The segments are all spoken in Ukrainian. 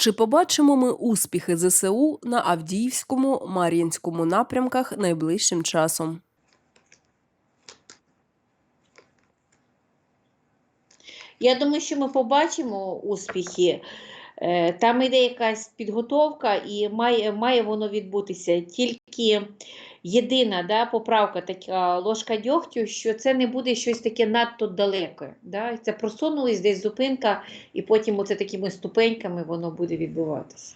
Чи побачимо ми успіхи ЗСУ на Авдіївському, Мар'їнському напрямках найближчим часом? Я думаю, що ми побачимо успіхи. Е, Там йде якась підготовка, і має, має воно відбутися. Тільки єдина да, поправка, така ложка дьогтю, що це не буде щось таке надто далеке. Да? Це просунулась десь зупинка, і потім оце такими ступеньками воно буде відбуватися.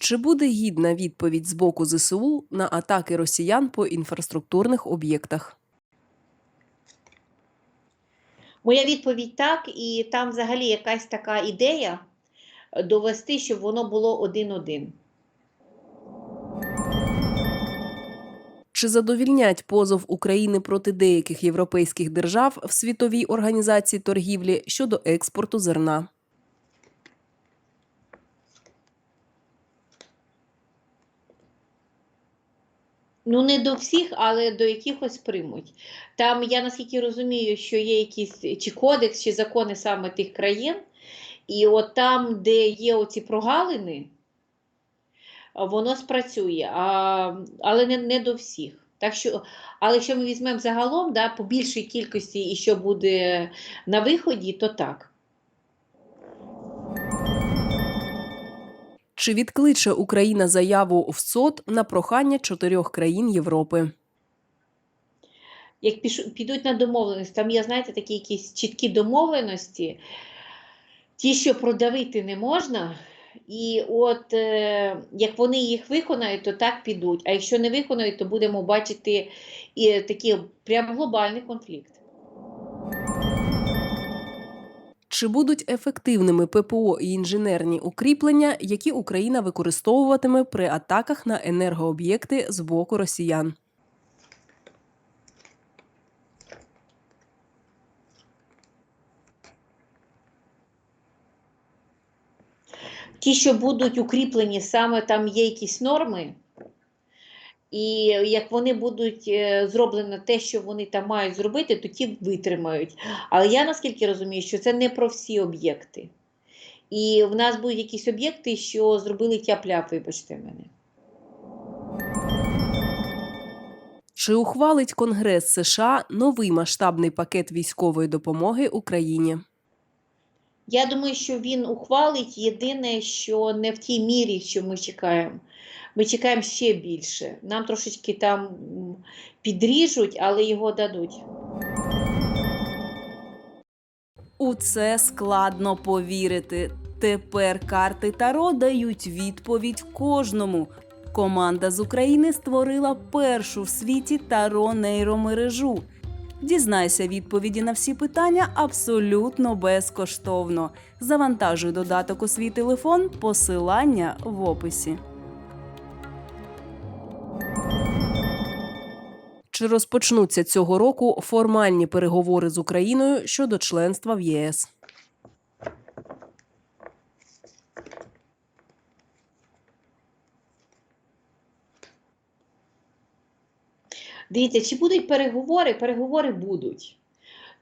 Чи буде гідна відповідь з боку ЗСУ на атаки росіян по інфраструктурних об'єктах? Моя відповідь так, і там взагалі якась така ідея довести, щоб воно було один-один. Чи задовільнять позов України проти деяких європейських держав в світовій організації торгівлі щодо експорту зерна? Ну, не до всіх, але до якихось приймуть. Там, я наскільки розумію, що є якийсь чи кодекс, чи закони саме тих країн, і от там, де є оці прогалини, воно спрацює, а, але не, не до всіх. Так що, але якщо ми візьмемо загалом, да, по більшій кількості і що буде на виході, то так. Чи відкличе Україна заяву в СОТ на прохання чотирьох країн Європи? як підуть на домовленість, там є, знаєте, такі якісь чіткі домовленості, ті, що продавити не можна, і от е, як вони їх виконають, то так підуть. А якщо не виконають, то будемо бачити і такий прям глобальний конфлікт. Чи будуть ефективними ППО і інженерні укріплення, які Україна використовуватиме при атаках на енергооб'єкти з боку росіян? Ті, що будуть укріплені, саме там є якісь норми, і як вони будуть е, зроблено те, що вони там мають зробити, то ті витримають. Але я наскільки розумію, що це не про всі об'єкти. І в нас будуть якісь об'єкти, що зробили тяп-ляп, вибачте мене. Чи ухвалить Конгрес США новий масштабний пакет військової допомоги Україні? Я думаю, що він ухвалить єдине, що не в тій мірі, що ми чекаємо. Ми чекаємо ще більше. Нам трошечки там підріжуть, але його дадуть. У це складно повірити. Тепер карти Таро дають відповідь кожному. Команда з України створила першу в світі Таро нейромережу. Дізнайся відповіді на всі питання абсолютно безкоштовно. Завантажуй додаток у свій телефон, посилання в описі. Чи розпочнуться цього року формальні переговори з Україною щодо членства в ЄС? Дивіться, чи будуть переговори? Переговори будуть.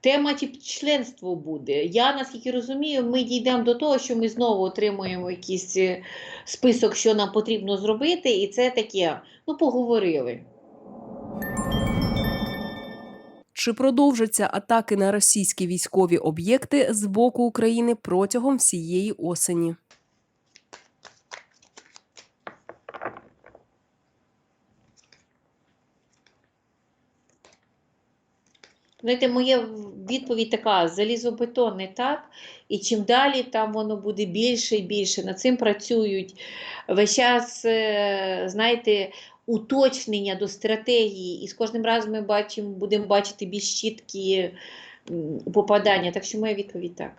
Тема тип, членство буде. Я наскільки розумію, ми дійдемо до того, що ми знову отримуємо якийсь е, список, що нам потрібно зробити, і це таке, ну, поговорили. Чи продовжаться атаки на російські військові об'єкти з боку України протягом всієї осені? Знаєте, моя відповідь така: залізобетон не так, і чим далі там воно буде більше і більше. Над цим працюють весь час, е, знаєте, уточнення до стратегії, і з кожним разом ми бачимо, будемо бачити більш чіткі попадання. Так що моя відповідь так.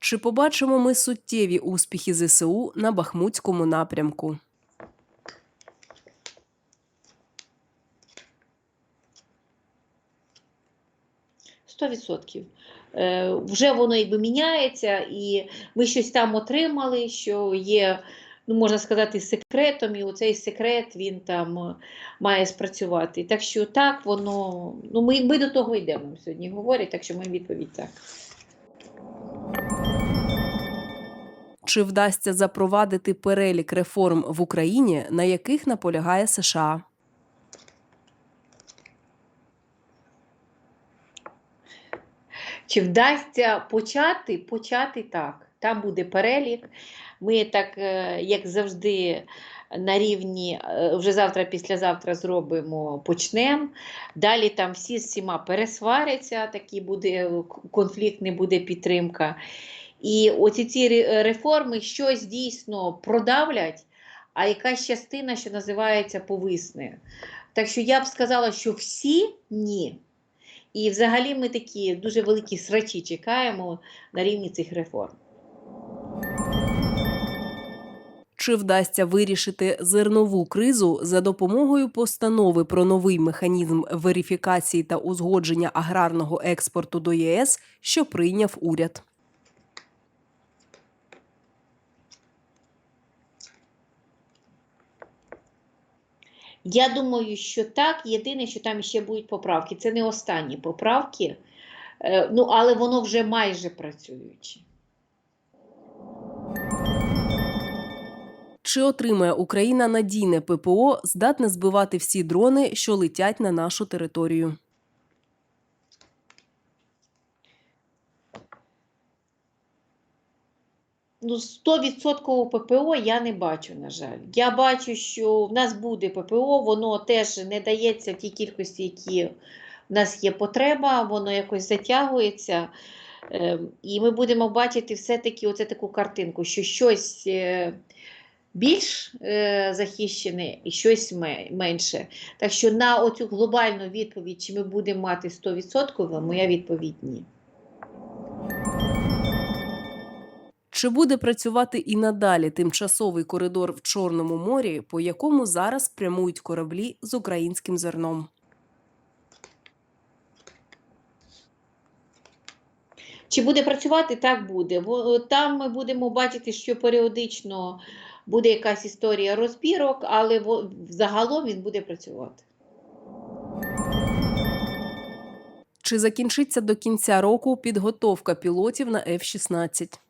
Чи побачимо ми суттєві успіхи ЗСУ на Бахмутському напрямку? Сто відсотків. Е, Вже воно якби міняється, і ми щось там отримали, що є ну, можна сказати, секретом, і оцей секрет він там е, має спрацювати. Так що так, воно, ну ми, ми до того йдемо сьогодні говорять, так що моя відповідь так. Чи вдасться запровадити перелік реформ в Україні, на яких наполягає США? Чи вдасться почати? Почати так. Там буде перелік. Ми так, е, як завжди, на рівні е, вже завтра, післязавтра зробимо, почнемо. Далі там всі з всіма пересваряться, такий буде конфлікт, не буде підтримка. І оці ці реформи щось дійсно продавлять, а якась частина, що називається, повисне. Так що я б сказала, що всі ні. І взагалі ми такі дуже великі срачі чекаємо на рівні цих реформ. Чи вдасться вирішити зернову кризу за допомогою постанови про новий механізм верифікації та узгодження аграрного експорту до ЄС, що прийняв уряд? Я думаю, що так. Єдине, що там ще будуть поправки. Це не останні поправки, е, ну але воно вже майже працююче. Чи отримає Україна надійне ППО, здатне збивати всі дрони, що летять на нашу територію? Ну, 100% ППО я не бачу, на жаль. Я бачу, що в нас буде ППО, воно теж не дається в тій кількості, які в нас є потреба, воно якось затягується. Ем, І ми будемо бачити все-таки оце таку картинку, що щось е, більш е, захищене і щось менше. Так що на оцю глобальну відповідь, чи ми будемо мати 100%, моя відповідь ні. Чи буде працювати і надалі тимчасовий коридор в Чорному морі, по якому зараз прямують кораблі з українським зерном? Чи буде працювати? Так буде. Там ми будемо бачити, що періодично буде якась історія розбірок, але загалом він буде працювати. Чи закінчиться до кінця року підготовка пілотів на F-16?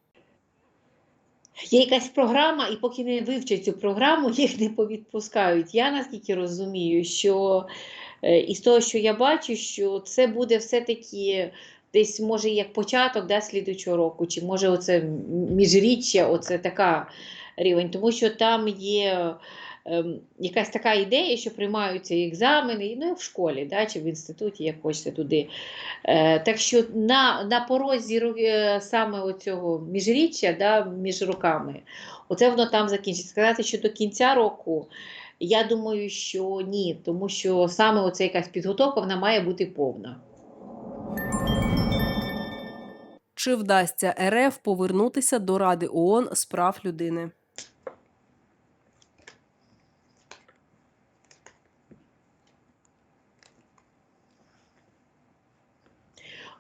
Є якась програма, і поки не вивчать цю програму, їх не повідпускають. Я наскільки розумію, що е, із того, що я бачу, що це буде все-таки десь, може, як початок да, слідучого року, чи може оце міжріччя, оце така рівень, тому що там є. Ем, Якась така ідея, що приймаються екзамени, ну в школі, да, чи в інституті, як хочете туди. Е, так що на, на порозі е, саме оцього міжріччя да, між роками, оце воно там закінчиться. Сказати, що до кінця року, я думаю, що ні, тому що саме оця якась підготовка вона має бути повна. Чи вдасться РФ повернутися до Ради ООН з прав людини?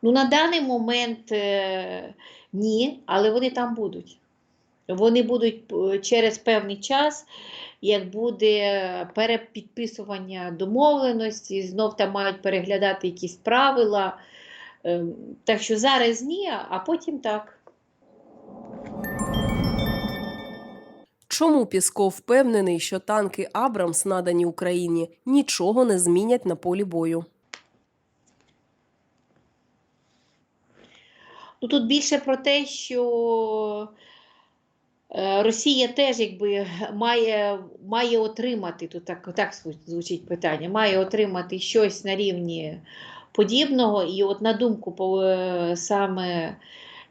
Ну, на даний момент е, ні, але вони там будуть. Вони будуть е, через певний час, як буде перепідписування домовленості, знов там мають переглядати якісь правила. Е, Так що зараз ні, а потім так. Чому Пісков впевнений, що танки Абрамс, надані Україні, нічого не змінять на полі бою? Ну, тут більше про те, що е, Росія теж якби має, має отримати, тут так, так звучить питання, має отримати щось на рівні подібного. І от на думку е, саме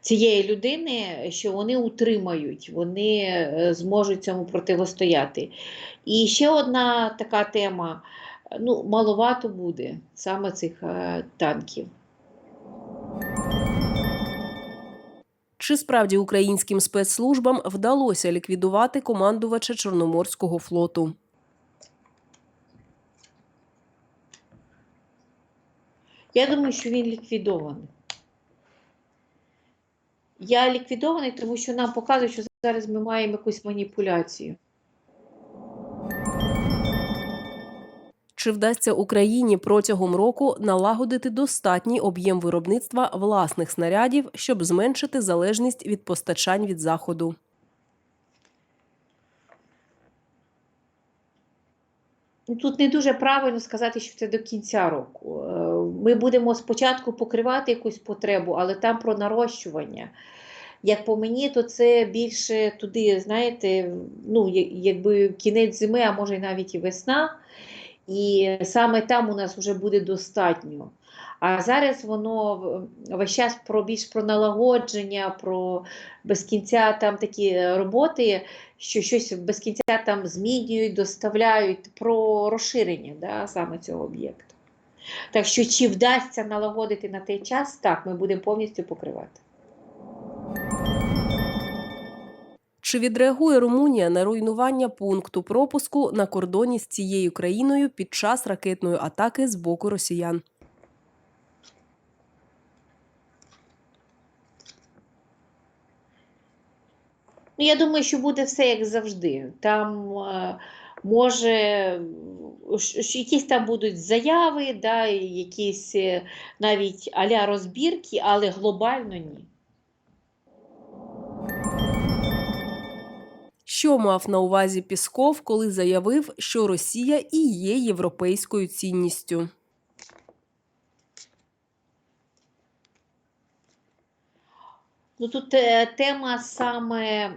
цієї людини, що вони утримають, вони е, зможуть цьому противостояти. І ще одна така тема: ну, маловато буде саме цих танків. Чи справді українським спецслужбам вдалося ліквідувати командувача Чорноморського флоту? Я думаю, що він ліквідований. Я ліквідований, тому що нам показують, що зараз ми маємо якусь маніпуляцію. Чи вдасться Україні протягом року налагодити достатній об'єм виробництва власних снарядів, щоб зменшити залежність від постачань від заходу? Ну, Тут не дуже правильно сказати, що це до кінця року. Е, Ми будемо спочатку покривати якусь потребу, але там про нарощування. Як по мені, то це більше туди, знаєте, ну, якби кінець зими, а може й навіть і весна. І саме там у нас вже буде достатньо. А зараз воно весь час про більш про налагодження, про без кінця там такі роботи, що щось без кінця там змінюють, доставляють про розширення да, саме цього об'єкту. Так що, чи вдасться налагодити на той час, так, ми будемо повністю покривати. Чи відреагує Румунія на руйнування пункту пропуску на кордоні з цією країною під час ракетної атаки з боку росіян? Ну, я думаю, що буде все як завжди. Там е, може якісь там будуть заяви, да, якісь е, навіть аля розбірки, але глобально ні. Що мав на увазі Пісков, коли заявив, що Росія і є європейською цінністю? Ну тут е, тема саме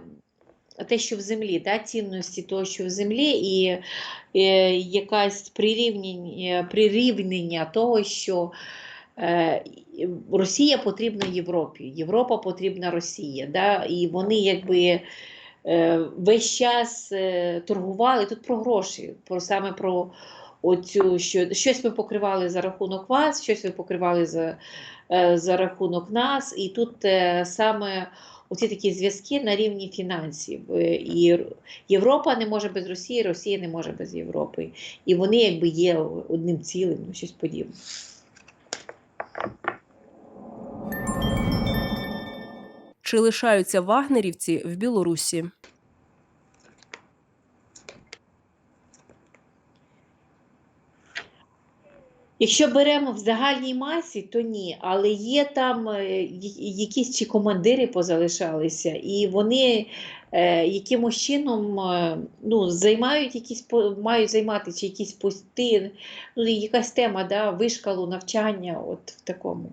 те, що в землі, да, цінності того, що в землі, і е, якась прирівняння, прирівнення того, що е, Росія потрібна Європі, Європа потрібна Росії. Да, і вони якби е, весь час е, торгували тут про гроші, про саме про оцю, що щось ми покривали за рахунок вас, щось ви покривали за, е, за рахунок нас. І тут е, саме оці такі зв'язки на рівні фінансів. Е, І Європа не може без Росії, Росія не може без Європи. І вони якби є одним цілим, ну, щось подібне. Чи лишаються вагнерівці в Білорусі? Якщо беремо в загальній масі, то ні, але є там е, якісь чи командири позалишалися, і вони е, якимось чином е, ну, займають якісь мають займати чи якісь пости, ну, якась тема да, вишкалу, навчання, от в такому.